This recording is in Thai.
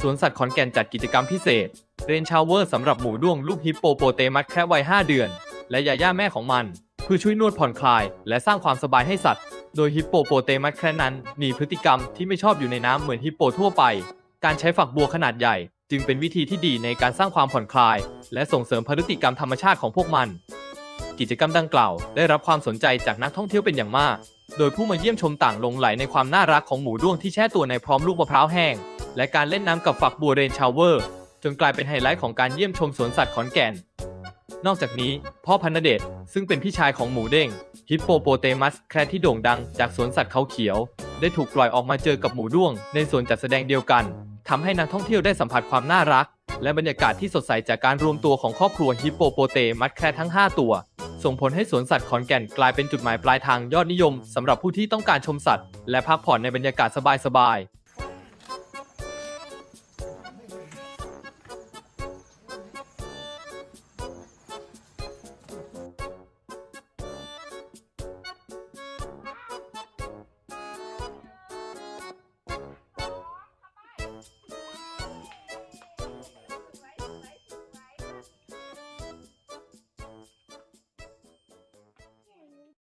สวนสัตว์ขอนแก่นจัดกิจกรรมพิเศษ เรนชาวเวอร์สำหรับหมูด้วงลูกฮิปโปโปเตมัสแค่วัย 5 เดือน และยาย่าแม่ของมัน เพื่อช่วยนวดผ่อนคลาย และสร้างความสบายให้สัตว์ โดยฮิปโปโปเตมัสแค่นั้น มีพฤติกรรมที่ไม่ชอบอยู่ในน้ำเหมือนฮิปโปทั่วไป การใช้ฝักบัวขนาดใหญ่ จึงเป็นวิธีที่ดีในการสร้างความผ่อนคลาย และส่งเสริมพฤติกรรมธรรมชาติของพวกมัน กิจกรรมดังกล่าว ได้รับความสนใจจากนักท่องเที่ยวเป็นอย่างมาก โดยผู้มาเยี่ยมชมต่างหลงไหลในความน่ารักของหมูด้วงที่แช่ตัวในพร้อมลูกมะพร้าวแห้ง และการเล่นน้ำกับฝักบัวเรนชาวเวอร์ จนกลายเป็นไฮไลท์ของการเยี่ยมชมสวนสัตว์ขอนแก่น นอกจากนี้ พ่อพันเดชซึ่งเป็นพี่ชายของหมูเด้งฮิปโปโปเตมัสแคระที่โด่งดังจากสวนสัตว์เขาเขียว ได้ถูกปล่อยออกมาเจอกับหมูด้วง ในสวนจัดแสดงเดียวกันทำให้นักท่องเที่ยวได้สัมผัสความน่ารัก และบรรยากาศที่สดใสจากการรวมตัวของครอบครัวฮิปโปโปเตมัสแคระทั้ง 5 ตัว ส่งผลให้สวนสัตว์ขอนแก่นกลายเป็นจุดหมายปลายทางยอดนิยมสำหรับผู้ที่ต้องการชมสัตว์ และพักผ่อนในบรรยากาศสบายๆ